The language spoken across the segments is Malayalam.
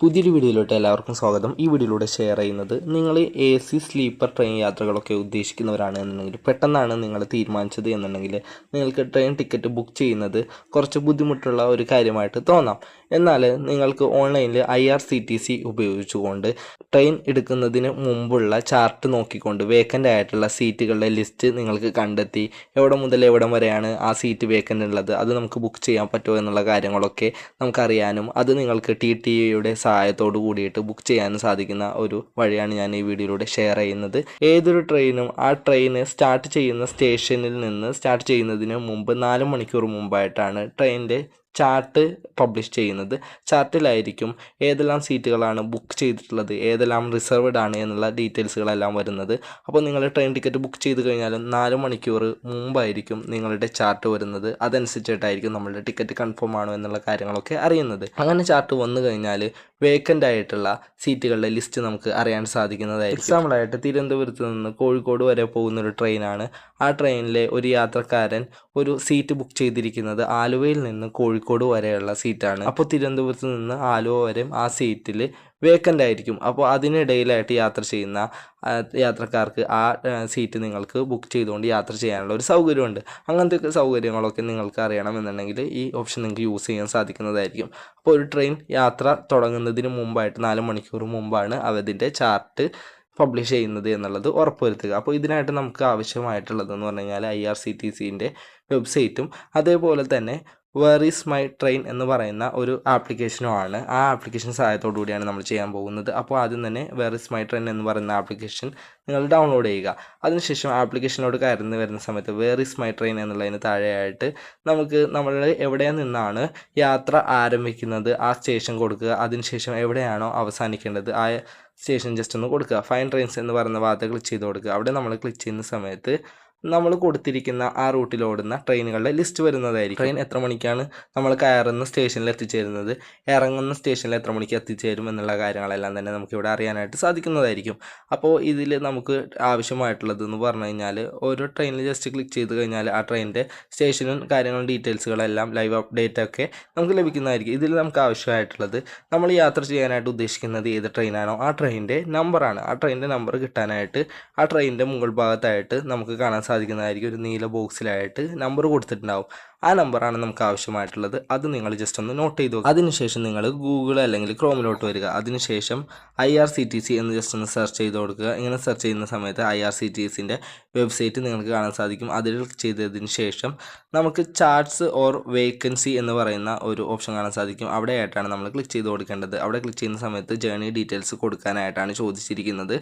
പുതിയൊരു വീഡിയോയിലോട്ട് എല്ലാവർക്കും സ്വാഗതം. ഈ വീഡിയോയിലൂടെ ഷെയർ ചെയ്യുന്നത് നിങ്ങൾ എ സി സ്ലീപ്പർ ട്രെയിൻ യാത്രകളൊക്കെ ഉദ്ദേശിക്കുന്നവരാണ് എന്നുണ്ടെങ്കിൽ പെട്ടെന്നാണ് നിങ്ങൾ തീരുമാനിച്ചത് എന്നുണ്ടെങ്കിൽ നിങ്ങൾക്ക് ട്രെയിൻ ടിക്കറ്റ് ബുക്ക് ചെയ്യുന്നത് കുറച്ച് ബുദ്ധിമുട്ടുള്ള ഒരു കാര്യമായിട്ട് തോന്നാം. എന്നാൽ നിങ്ങൾക്ക് ഓൺലൈനിൽ I R C T C ഉപയോഗിച്ചുകൊണ്ട് ട്രെയിൻ എടുക്കുന്നതിന് മുമ്പുള്ള ചാർട്ട് നോക്കിക്കൊണ്ട് വേക്കന്റ് ആയിട്ടുള്ള സീറ്റുകളുടെ ലിസ്റ്റ് നിങ്ങൾക്ക് കണ്ടെത്തി. എവിടെ മുതൽ എവിടെ വരെയാണ് ആ സീറ്റ് വേക്കന്റ് ഉള്ളത്? അത് നമുക്ക് ബുക്ക് ചെയ്യാൻ പറ്റുമോ എന്നുള്ള കാര്യങ്ങളൊക്കെ നമുക്കറിയാനും അത് നിങ്ങൾക്ക് ടി ടി യുടെ സഹായത്തോട് കൂടിയിട്ട് ബുക്ക് ചെയ്യാനും സാധിക്കുന്ന ഒരു വഴിയാണ് ഞാൻ ഈ വീഡിയോയിലൂടെ ഷെയർ ചെയ്യുന്നത്. ഏതൊരു ട്രെയിനും ആ ട്രെയിന് സ്റ്റാർട്ട് ചെയ്യുന്ന സ്റ്റേഷനിൽ നിന്ന് സ്റ്റാർട്ട് ചെയ്യുന്നതിന് മുമ്പ് നാല് മണിക്കൂർ മുമ്പായിട്ടാണ് ട്രെയിനിന്റെ ചാർട്ട് പബ്ലിഷ് ചെയ്യുന്നത്. ചാർട്ടിലായിരിക്കും ഏതെല്ലാം സീറ്റുകളാണ് ബുക്ക് ചെയ്തിട്ടുള്ളത് ഏതെല്ലാം റിസർവ്ഡ് ആണ് എന്നുള്ള ഡീറ്റെയിൽസുകളെല്ലാം വരുന്നത്. അപ്പോൾ നിങ്ങൾ ട്രെയിൻ ടിക്കറ്റ് ബുക്ക് ചെയ്ത് കഴിഞ്ഞാലും നാല് മണിക്കൂർ മുമ്പായിരിക്കും നിങ്ങളുടെ ചാർട്ട് വരുന്നത്. അതനുസരിച്ചിട്ടായിരിക്കും നമ്മളുടെ ടിക്കറ്റ് കൺഫേം ആണോ എന്നുള്ള കാര്യങ്ങളൊക്കെ അറിയുന്നത്. അങ്ങനെ ചാർട്ട് വന്നു കഴിഞ്ഞാൽ വേക്കന്റ് ആയിട്ടുള്ള സീറ്റുകളുടെ ലിസ്റ്റ് നമുക്ക് അറിയാൻ സാധിക്കുന്നതായിരിക്കും. എക്സാമ്പിളായിട്ട് തിരുവനന്തപുരത്ത് നിന്ന് കോഴിക്കോട് വരെ പോകുന്ന ഒരു ട്രെയിനാണ് ആ ട്രെയിനിലെ ഒരു യാത്രക്കാരൻ ഒരു സീറ്റ് ബുക്ക് ചെയ്തിരിക്കുന്നത് ആലുവയിൽ നിന്ന് കോഴിക്കോട് വരെയുള്ള സീറ്റാണ് അപ്പോൾ തിരുവനന്തപുരത്ത് നിന്ന് ആലുവ വരെ ആ സീറ്റിൽ വേക്കന്റ് ആയിരിക്കും. അപ്പോൾ അതിനിടയിലായിട്ട് യാത്ര ചെയ്യുന്ന യാത്രക്കാർക്ക് ആ സീറ്റ് നിങ്ങൾക്ക് ബുക്ക് ചെയ്തുകൊണ്ട് യാത്ര ചെയ്യാനുള്ള ഒരു സൗകര്യമുണ്ട്. അങ്ങനത്തെ സൗകര്യങ്ങളൊക്കെ നിങ്ങൾക്ക് അറിയണമെന്നുണ്ടെങ്കിൽ ഈ ഓപ്ഷൻ നിങ്ങൾക്ക് യൂസ് ചെയ്യാൻ സാധിക്കുന്നതായിരിക്കും. അപ്പോൾ ഒരു ട്രെയിൻ യാത്ര തുടങ്ങുന്നതിന് മുമ്പായിട്ട് നാല് മണിക്കൂർ മുമ്പാണ് അവതിന്റെ ചാർട്ട് പബ്ലിഷ് ചെയ്യുന്നത് എന്നുള്ളത് ഉറപ്പുവരുത്തുക. അപ്പോൾ ഇതിനായിട്ട് നമുക്ക് ആവശ്യമായിട്ടുള്ളതെന്ന് പറഞ്ഞു കഴിഞ്ഞാൽ ഐ ആർ സി ടി സിന്റെ വെബ്സൈറ്റും അതേപോലെ തന്നെ വേർ ഈസ് മൈ ട്രെയിൻ എന്ന് പറയുന്ന ഒരു ആപ്ലിക്കേഷനുമാണ് ആ ആപ്ലിക്കേഷൻ സഹായത്തോടു കൂടിയാണ് നമ്മൾ ചെയ്യാൻ പോകുന്നത്. അപ്പോൾ ആദ്യം തന്നെ വെറീസ് മൈ ട്രെയിൻ എന്ന് പറയുന്ന ആപ്ലിക്കേഷൻ നിങ്ങൾ ഡൗൺലോഡ് ചെയ്യുക. അതിനുശേഷം ആപ്ലിക്കേഷനോട് കയറുന്ന വരുന്ന സമയത്ത് വേർ ഈസ് മൈ ട്രെയിൻ എന്നുള്ളതിന് താഴെയായിട്ട് നമുക്ക് നമ്മൾ എവിടെ നിന്നാണ് യാത്ര ആരംഭിക്കുന്നത് ആ സ്റ്റേഷൻ കൊടുക്കുക. അതിനുശേഷം എവിടെയാണോ അവസാനിക്കേണ്ടത് ആ സ്റ്റേഷൻ ജസ്റ്റ് ഒന്ന് കൊടുക്കുക. ഫൈൻ ട്രെയിൻസ് എന്ന് പറയുന്ന ഭാഗത്ത് ക്ലിക്ക് ചെയ്ത് കൊടുക്കുക. അവിടെ നമ്മൾ ക്ലിക്ക് ചെയ്യുന്ന സമയത്ത് നമ്മൾ കൊടുത്തിരിക്കുന്ന ആ റൂട്ടിൽ ഓടുന്ന ട്രെയിനുകളുടെ ലിസ്റ്റ് വരുന്നതായിരിക്കും. ട്രെയിൻ എത്ര മണിക്കാണ് നമ്മൾ കയറുന്ന സ്റ്റേഷനിൽ എത്തിച്ചേരുന്നത്? ഇറങ്ങുന്ന സ്റ്റേഷനിൽ എത്ര മണിക്ക് എത്തിച്ചേരും എന്നുള്ള കാര്യങ്ങളെല്ലാം തന്നെ നമുക്കിവിടെ അറിയാനായിട്ട് സാധിക്കുന്നതായിരിക്കും. അപ്പോൾ ഇതിൽ നമുക്ക് ആവശ്യമായിട്ടുള്ളത് എന്ന് പറഞ്ഞു കഴിഞ്ഞാൽ ഓരോ ട്രെയിനിൽ ജസ്റ്റ് ക്ലിക്ക് ചെയ്ത് കഴിഞ്ഞാൽ ആ ട്രെയിനിന്റെ സ്റ്റേഷനും കാര്യങ്ങളും ഡീറ്റെയിൽസുകളെല്ലാം ലൈവ് അപ്ഡേറ്റ് ഒക്കെ നമുക്ക് ലഭിക്കുന്നതായിരിക്കും. ഇതിൽ നമുക്ക് ആവശ്യമായിട്ടുള്ളത് നമ്മൾ യാത്ര ചെയ്യാനായിട്ട് ഉദ്ദേശിക്കുന്നത് ഏത് ട്രെയിനാണോ ആ ട്രെയിനിന്റെ നമ്പറാണ് ആ ട്രെയിനിന്റെ നമ്പർ കിട്ടാനായിട്ട് ആ ട്രെയിനിന്റെ മുകൾ ഭാഗത്തായിട്ട് നമുക്ക് കാണാൻ സാധിക്കുന്നതായിരിക്കും ഒരു നീല ബോക്സിലായിട്ട് നമ്പർ കൊടുത്തിട്ടുണ്ടാവും. ആ നമ്പറാണ് നമുക്ക് ആവശ്യമായിട്ടുള്ളത് അത് നിങ്ങൾ ജസ്റ്റ് ഒന്ന് നോട്ട് ചെയ്തു. അതിനുശേഷം നിങ്ങൾ ഗൂഗിൾ അല്ലെങ്കിൽ ക്രോമിലോട്ട് വരിക. അതിനുശേഷം I R C T C എന്ന് ജസ്റ്റ് ഒന്ന് സെർച്ച് ചെയ്ത് കൊടുക്കുക. ഇങ്ങനെ സെർച്ച് ചെയ്യുന്ന സമയത്ത് ഐ ആർ സി ടി സിന്റെ വെബ്സൈറ്റ് നിങ്ങൾക്ക് കാണാൻ സാധിക്കും. അതിൽ ക്ലിക്ക് ചെയ്തതിന് ശേഷം നമുക്ക് ചാർട്ട്സ് ഓർ വേക്കൻസി എന്ന് പറയുന്ന ഒരു ഓപ്ഷൻ കാണാൻ സാധിക്കും. അവിടെയായിട്ടാണ് നമ്മൾ ക്ലിക്ക് ചെയ്ത് കൊടുക്കേണ്ടത്. അവിടെ ക്ലിക്ക് ചെയ്യുന്ന സമയത്ത് ജേർണി ഡീറ്റെയിൽസ് കൊടുക്കാനായിട്ടാണ് ചോദിച്ചിരിക്കുന്നത്.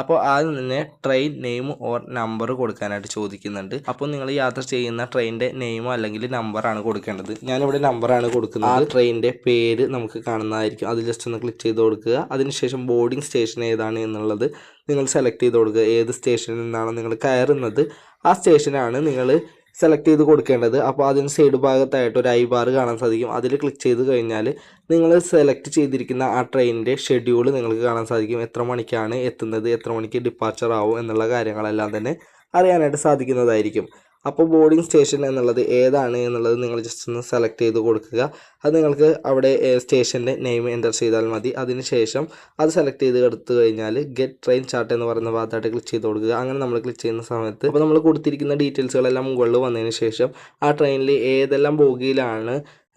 അപ്പോൾ ആദ്യം തന്നെ ട്രെയിൻ നെയിം ഓർ നമ്പർ കൊടുക്കാനായിട്ട് ചോദിക്കുന്നുണ്ട്. അപ്പോൾ നിങ്ങൾ യാത്ര ചെയ്യുന്ന ട്രെയിനിന്റെ നെയിമോ അല്ലെങ്കിൽ നമ്പറാണ് കൊടുക്കേണ്ടത്. ഞാനിവിടെ നമ്പറാണ് കൊടുക്കുന്നത്. ആ ട്രെയിനിന്റെ പേര് നമുക്ക് കാണുന്നതായിരിക്കും. അത് ജസ്റ്റ് ഒന്ന് ക്ലിക്ക് ചെയ്ത് കൊടുക്കുക. അതിനുശേഷം ബോർഡിംഗ് സ്റ്റേഷൻ ഏതാണ് എന്നുള്ളത് നിങ്ങൾ സെലക്ട് ചെയ്ത് കൊടുക്കുക. ഏത് സ്റ്റേഷനിൽ നിന്നാണ് നിങ്ങൾ കയറുന്നത്. ആ സ്റ്റേഷനാണ് നിങ്ങൾ സെലക്ട് ചെയ്ത് കൊടുക്കേണ്ടത്. അപ്പോൾ അതിന് സൈഡ് ഭാഗത്തായിട്ട് ഒരു ഐ ബാർ കാണാൻ സാധിക്കും. അതിൽ ക്ലിക്ക് ചെയ്ത് കഴിഞ്ഞാൽ നിങ്ങൾ സെലക്ട് ചെയ്തിരിക്കുന്ന ആ ട്രെയിനിന്റെ ഷെഡ്യൂൾ നിങ്ങൾക്ക് കാണാൻ സാധിക്കും. എത്ര മണിക്കാണ് എത്തുന്നത്? എത്ര മണിക്ക് ഡിപ്പാർച്ചർ ആവും? എന്നുള്ള കാര്യങ്ങളെല്ലാം തന്നെ അറിയാനായിട്ട് സാധിക്കുന്നതായിരിക്കും. അപ്പോൾ ബോർഡിംഗ് സ്റ്റേഷൻ എന്നുള്ളത് ഏതാണ് എന്നുള്ളത് നിങ്ങൾ ജസ്റ്റ് ഒന്ന് സെലക്ട് ചെയ്ത് കൊടുക്കുക. അത് നിങ്ങൾക്ക് അവിടെ സ്റ്റേഷന്റെ നെയിം എന്റർ ചെയ്താൽ മതി. അതിനുശേഷം അത് സെലക്ട് ചെയ്ത് എടുത്തു കഴിഞ്ഞാൽ ഗെറ്റ് ട്രെയിൻ ചാർട്ട് എന്ന് പറയുന്ന ഭാഗത്തായിട്ട് ക്ലിക്ക് ചെയ്ത് കൊടുക്കുക. അങ്ങനെ നമ്മൾ ക്ലിക്ക് ചെയ്യുന്ന സമയത്ത് അപ്പോൾ നമ്മൾ കൊടുത്തിരിക്കുന്ന ഡീറ്റെയിൽസുകളെല്ലാം മുകളിൽ വന്നതിന് ശേഷം ആ ട്രെയിനിൽ ഏതെല്ലാം ബോഗിയിലാണ്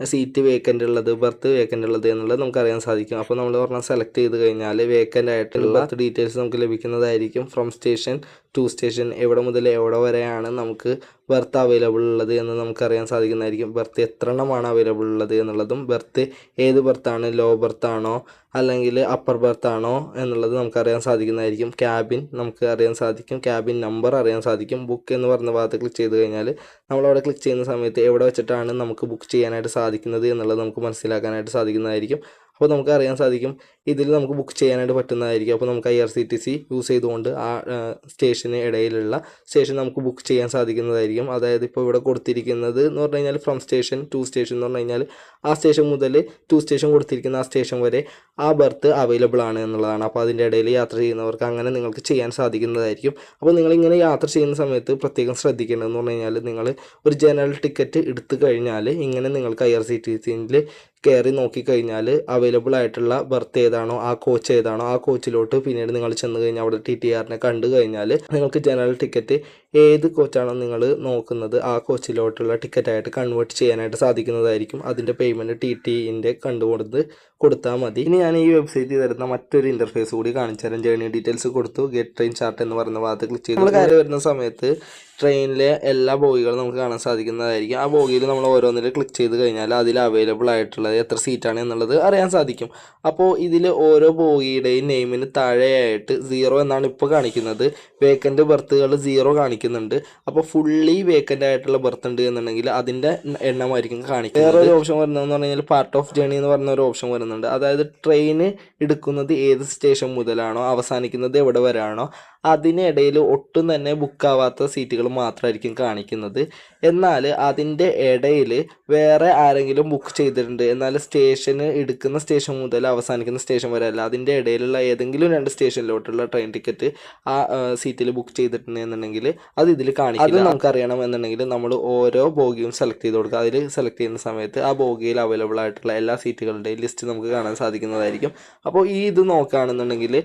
സീറ്റ് വേക്കന്റ് ഉള്ളത് ബർത്ത് വേക്കന്റ് ഉള്ളത് എന്നുള്ളത് നമുക്ക് അറിയാൻ സാധിക്കും. അപ്പോൾ നമ്മൾ പറഞ്ഞാൽ സെലക്ട് ചെയ്ത് കഴിഞ്ഞാൽ വേക്കന്റ് ആയിട്ടുള്ള ഡീറ്റെയിൽസ് നമുക്ക് ലഭിക്കുന്നതായിരിക്കും ഫ്രം സ്റ്റേഷൻ ടു സ്റ്റേഷൻ എവിടെ മുതൽ എവിടെ വരെയാണ് നമുക്ക് ബർത്ത് അവൈലബിൾ ഉള്ളത് എന്ന് നമുക്കറിയാൻ സാധിക്കുന്നതായിരിക്കും. ബർത്ത് എത്ര എണ്ണമാണ് അവൈലബിൾ ഉള്ളത് എന്നുള്ളതും ബർത്ത് ഏത് ബർത്താണ് ലോ ബർത്താണോ അല്ലെങ്കിൽ അപ്പർ ബർത്താണോ എന്നുള്ളത് നമുക്കറിയാൻ സാധിക്കുന്നതായിരിക്കും. ക്യാബിൻ നമുക്ക് അറിയാൻ സാധിക്കും. ക്യാബിൻ നമ്പർ അറിയാൻ സാധിക്കും. ബുക്ക് എന്ന് പറഞ്ഞ ഭാഗത്ത് ക്ലിക്ക് ചെയ്ത് കഴിഞ്ഞാൽ നമ്മളവിടെ ക്ലിക്ക് ചെയ്യുന്ന സമയത്ത് എവിടെ വെച്ചിട്ടാണ് നമുക്ക് ബുക്ക് ചെയ്യാനായിട്ട് സാധിക്കുന്നത് എന്നുള്ളത് നമുക്ക് മനസ്സിലാക്കാനായിട്ട് സാധിക്കുന്നതായിരിക്കും. അപ്പോൾ നമുക്ക് അറിയാൻ സാധിക്കും ഇതിൽ നമുക്ക് ബുക്ക് ചെയ്യാനായിട്ട് പറ്റുന്നതായിരിക്കും. അപ്പോൾ നമുക്ക് I R C T C use ചെയ്തുകൊണ്ട് ആ സ്റ്റേഷന് ഇടയിലുള്ള സ്റ്റേഷൻ നമുക്ക് ബുക്ക് ചെയ്യാൻ സാധിക്കുന്നതായിരിക്കും. അതായത് ഇപ്പോൾ ഇവിടെ കൊടുത്തിരിക്കുന്നത് എന്ന് പറഞ്ഞു കഴിഞ്ഞാൽ ഫ്രം സ്റ്റേഷൻ ടു സ്റ്റേഷൻ എന്ന് പറഞ്ഞു കഴിഞ്ഞാൽ ആ സ്റ്റേഷൻ മുതൽ ടു സ്റ്റേഷൻ കൊടുത്തിരിക്കുന്ന ആ സ്റ്റേഷൻ വരെ ആ ബർത്ത് അവൈലബിൾ ആണ് എന്നുള്ളതാണ്. അപ്പോൾ അതിന്റെ ഇടയിൽ യാത്ര ചെയ്യുന്നവർക്ക് അങ്ങനെ നിങ്ങൾക്ക് ചെയ്യാൻ സാധിക്കുന്നതായിരിക്കും. അപ്പോൾ നിങ്ങളിങ്ങനെ യാത്ര ചെയ്യുന്ന സമയത്ത് പ്രത്യേകം ശ്രദ്ധിക്കേണ്ടതെന്ന് പറഞ്ഞു കഴിഞ്ഞാൽ നിങ്ങൾ ഒരു ജനറൽ ടിക്കറ്റ് എടുത്തു കഴിഞ്ഞാൽ ഇങ്ങനെ നിങ്ങൾക്ക് ഐ ആർ സി ടി സിയിൽ കയറി നോക്കിക്കഴിഞ്ഞാൽ അവൈലബിൾ ആയിട്ടുള്ള ബർത്ത് ഏതാണോ ആ കോച്ച് ഏതാണോ ആ കോച്ചിലോട്ട് പിന്നീട് നിങ്ങൾ ചെന്ന് കഴിഞ്ഞാൽ അവിടെ ടി ടി ആറിനെ കണ്ടു കഴിഞ്ഞാൽ നിങ്ങൾക്ക് ജനറൽ ടിക്കറ്റ് ഏത് കോച്ചാണോ നിങ്ങൾ നോക്കുന്നത് ആ കോച്ചിലോട്ടുള്ള ടിക്കറ്റായിട്ട് കൺവേർട്ട് ചെയ്യാനായിട്ട് സാധിക്കുന്നതായിരിക്കും. അതിന്റെ പേയ്മെന്റ് ടി ടിന്റെ കണ്ടുകൊടുത്ത് കൊടുത്താൽ മതി. ഇനി ഞാൻ ഈ വെബ്സൈറ്റിൽ തരുന്ന മറ്റൊരു ഇന്റർഫേസ് കൂടി കാണിച്ചു തരാം ജേർണി ഡീറ്റെയിൽസ് കൊടുത്തു. ഗെറ്റ് ട്രെയിൻ ചാർട്ട് എന്ന് പറയുന്ന ഭാഗത്ത് ക്ലിക്ക് ചെയ്ത്. നമ്മൾ കാര്യം വരുന്ന സമയത്ത് ട്രെയിനിലെ എല്ലാ ബോഗികളും നമുക്ക് കാണാൻ സാധിക്കുന്നതായിരിക്കും. ആ ബോഗിയിൽ നമ്മൾ ഓരോന്നിൽ ക്ലിക്ക് ചെയ്ത് കഴിഞ്ഞാൽ അതിൽ അവൈലബിൾ ആയിട്ടുള്ളത് എത്ര സീറ്റാണ് എന്നുള്ളത് അറിയാൻ സാധിക്കും. അപ്പോൾ ഇതിൽ ഓരോ ബോഗിയുടെയും നെയിമിന് താഴെയായിട്ട് സീറോ എന്നാണ് ഇപ്പോൾ കാണിക്കുന്നത്. വേക്കന്റ് ബർത്തുകൾ സീറോ കാണിക്കുന്നുണ്ട്. അപ്പോൾ ഫുള്ളി വേക്കന്റ് ആയിട്ടുള്ള ബർത്ത് ഉണ്ട് എന്നുണ്ടെങ്കിൽ അതിന്റെ എണ്ണമായിരിക്കും കാണിക്കുന്നത്. വേറെ ഒരു ഓപ്ഷൻ വരുന്നതെന്ന് പറഞ്ഞാൽ പാർട്ട് ഓഫ് ജേണി എന്ന് പറഞ്ഞ ഒരു ഓപ്ഷൻ വരുന്നുണ്ട് അതായത് ട്രെയിന് എടുക്കുന്നത് ഏത് സ്റ്റേഷൻ മുതലാണോ? അവസാനിക്കുന്നത് എവിടെ വരെയാണോ? അതിനിടയിൽ ഒട്ടും തന്നെ ബുക്കാവാത്ത സീറ്റുകൾ മാത്രമായിരിക്കും കാണിക്കുന്നത്. എന്നാൽ അതിന്റെ ഇടയിൽ വേറെ ആരെങ്കിലും ബുക്ക് ചെയ്തിട്ടുണ്ട്. എന്നാൽ സ്റ്റേഷന് എടുക്കുന്ന സ്റ്റേഷൻ മുതൽ അവസാനിക്കുന്ന സ്റ്റേഷൻ വരെ അല്ല. അതിന്റെ ഇടയിലുള്ള ഏതെങ്കിലും രണ്ട് സ്റ്റേഷനിലോട്ടുള്ള ട്രെയിൻ ടിക്കറ്റ് ആ സീറ്റിൽ ബുക്ക് ചെയ്തിട്ടുണ്ട് എന്നുണ്ടെങ്കിൽ അത് ഇതിൽ കാണിക്കും അത് നമുക്ക് അറിയണം എന്നുണ്ടെങ്കിൽ നമ്മൾ ഓരോ ബോഗിയും സെലക്ട് ചെയ്ത് കൊടുക്കുക. അതിൽ സെലക്ട് ചെയ്യുന്ന സമയത്ത് ആ ബോഗിയിൽ അവൈലബിൾ ആയിട്ടുള്ള എല്ലാ സീറ്റുകളുടെയും ലിസ്റ്റ് നമുക്ക് കാണാൻ സാധിക്കുന്നതായിരിക്കും. അപ്പോൾ ഈ ഇത് നോക്കുകയാണെന്നുണ്ടെങ്കിൽ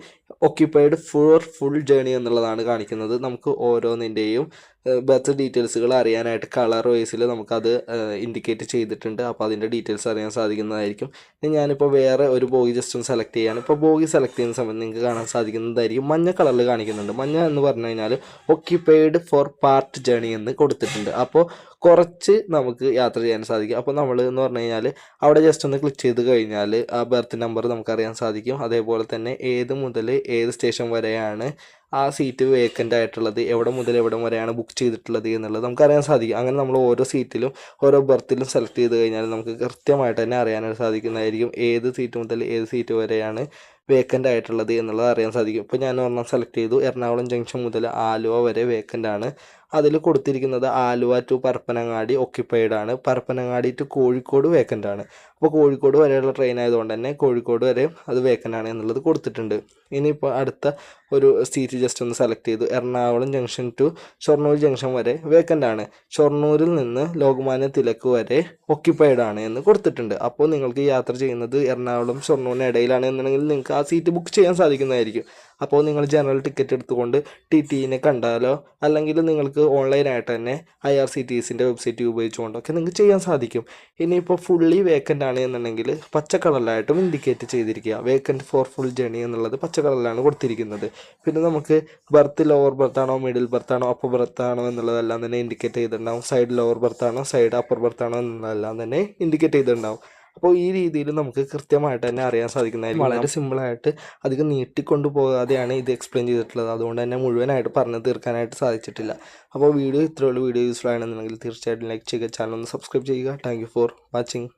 ഓക്യുപ്പൈഡ് ഫോർ ഫുൾ ജേണി എന്നുള്ളതാണ് കാണിക്കുന്നത്. നമുക്ക് ഓരോന്നിന്റെയും ബർത്ത് ഡീറ്റെയിൽസുകൾ അറിയാനായിട്ട് കളർ വൈസിൽ നമുക്കത് ഇൻഡിക്കേറ്റ് ചെയ്തിട്ടുണ്ട്. അപ്പോൾ അതിന്റെ ഡീറ്റെയിൽസ് അറിയാൻ സാധിക്കുന്നതായിരിക്കും. ഞാനിപ്പോൾ വേറെ ഒരു ബോഗി ജസ്റ്റ് ഒന്ന് സെലക്ട് ചെയ്യാണ് ഇപ്പോൾ ബോഗി സെലക്ട് ചെയ്യുന്ന സമയത്ത് നിങ്ങൾക്ക് കാണാൻ സാധിക്കുന്നതായിരിക്കും. മഞ്ഞ കളറിൽ കാണിക്കുന്നുണ്ട്. മഞ്ഞ എന്ന് പറഞ്ഞു കഴിഞ്ഞാൽ ഒക്യുപ്പൈഡ് ഫോർ പാർട്ട് ജേണി എന്ന് കൊടുത്തിട്ടുണ്ട്. അപ്പോൾ കുറച്ച് നമുക്ക് യാത്ര ചെയ്യാൻ സാധിക്കും. അപ്പോൾ നമ്മൾ എന്ന് പറഞ്ഞു കഴിഞ്ഞാൽ അവിടെ ജസ്റ്റ് ഒന്ന് ക്ലിക്ക് ചെയ്ത് കഴിഞ്ഞാൽ ആ ബർത്ത് നമ്പർ നമുക്കറിയാൻ സാധിക്കും. അതേപോലെ തന്നെ ഏത് മുതൽ ഏത് സ്റ്റേഷൻ വരെയാണ് ആ സീറ്റ് വേക്കന്റ് ആയിട്ടുള്ളത്. എവിടെ മുതൽ എവിടെ വരെയാണ് ബുക്ക് ചെയ്തിട്ടുള്ളത് എന്നുള്ളത് നമുക്കറിയാൻ സാധിക്കും. അങ്ങനെ നമ്മൾ ഓരോ സീറ്റിലും ഓരോ ബർത്തിലും സെലക്ട് ചെയ്ത് കഴിഞ്ഞാൽ നമുക്ക് കൃത്യമായിട്ട് തന്നെ അറിയാനായിട്ട് സാധിക്കുന്നതായിരിക്കും ഏത് സീറ്റ് മുതൽ ഏത് സീറ്റ് വരെയാണ് വേക്കന്റ് ആയിട്ടുള്ളത് എന്നുള്ളത് അറിയാൻ സാധിക്കും. ഇപ്പോൾ ഞാൻ ഒരെണ്ണം സെലക്ട് ചെയ്തു. എറണാകുളം ജംഗ്ഷൻ മുതൽ ആലുവ വരെ വേക്കന്റ് ആണ്. അതിൽ കൊടുത്തിരിക്കുന്നത് ആലുവ ടു പരപ്പനങ്ങാടി ഒക്യുപ്പൈഡ് ആണ്. പരപ്പനങ്ങാടി ടു കോഴിക്കോട് വേക്കന്റ് ആണ്. അപ്പോൾ കോഴിക്കോട് വരെയുള്ള ട്രെയിൻ ആയതുകൊണ്ട് തന്നെ കോഴിക്കോട് വരെ അത് വേക്കന്റ് ആണ് എന്നുള്ളത് കൊടുത്തിട്ടുണ്ട്. ഇനിയിപ്പോൾ അടുത്ത ഒരു സീറ്റ് ജസ്റ്റ് ഒന്ന് സെലക്ട് ചെയ്തു. Ernakulam junction to Shoranur junction വരെ വേക്കന്റ് ആണ്. ഷൊർണൂരിൽ നിന്ന് ലോകമാന്യ തിലക്ക് വരെ ഒക്യുപ്പൈഡ് ആണ് എന്ന് കൊടുത്തിട്ടുണ്ട്. അപ്പോൾ നിങ്ങൾക്ക് യാത്ര ചെയ്യുന്നത് എറണാകുളം ഷൊർണൂരിന് ഇടയിലാണ് എന്നുണ്ടെങ്കിൽ നിങ്ങൾക്ക് ആ സീറ്റ് ബുക്ക് ചെയ്യാൻ സാധിക്കുന്നതായിരിക്കും. അപ്പോൾ നിങ്ങൾ ജനറൽ ടിക്കറ്റ് എടുത്തുകൊണ്ട് ടി ടിനെ കണ്ടാലോ? അല്ലെങ്കിൽ നിങ്ങൾക്ക് ഓൺലൈനായിട്ട് തന്നെ ഐ ആർ സി ടി സിന്റെ വെബ്സൈറ്റ് ഉപയോഗിച്ചുകൊണ്ടൊക്കെ നിങ്ങൾക്ക് ചെയ്യാൻ സാധിക്കും. ഇനിയിപ്പോൾ ഫുള്ളി വേക്കന്റ് ആണ് എന്നുണ്ടെങ്കിൽ പച്ച കളറിലായിട്ടും ഇൻഡിക്കേറ്റ് ചെയ്തിരിക്കുക. വേക്കന്റ് ഫോർ ഫുൾ ജേണി എന്നുള്ളത് പച്ച കളറിലാണ് കൊടുത്തിരിക്കുന്നത്. പിന്നെ നമുക്ക് ബർത്ത് ലോവർ ബർത്താണോ മിഡിൽ ബർത്താണോ അപ്പർ ബർത്താണോ എന്നുള്ളതെല്ലാം തന്നെ ഇൻഡിക്കേറ്റ് ചെയ്തിട്ടുണ്ടാവും. സൈഡ് ലോവർ ബർത്താണോ സൈഡ് അപ്പർ ബർത്താണോ എന്നുള്ളതെല്ലാം തന്നെ ഇൻഡിക്കേറ്റ് ചെയ്തിട്ടുണ്ടാവും. അപ്പോൾ ഈ രീതിയിൽ നമുക്ക് കൃത്യമായിട്ട് തന്നെ അറിയാൻ സാധിക്കുന്നതായിരിക്കും. വളരെ സിമ്പിളായിട്ട് അധികം നീട്ടിക്കൊണ്ട് പോകാതെയാണ് ഇത് എക്സ്പ്ലെയിൻ ചെയ്തിട്ടുള്ളത്. അതുകൊണ്ട് തന്നെ മുഴുവനായിട്ട് പറഞ്ഞു തീർക്കാനായിട്ട് സാധിച്ചിട്ടില്ല. അപ്പോൾ വീഡിയോ ഇത്രയുള്ള വീഡിയോ യൂസ്ഫുൾ ആണെന്നുണ്ടെങ്കിൽ തീർച്ചയായിട്ടും ലൈക്ക് ചെയ്യുക. ചാനൽ ഒന്ന് സബ്സ്ക്രൈബ് ചെയ്യുക. Thank for watching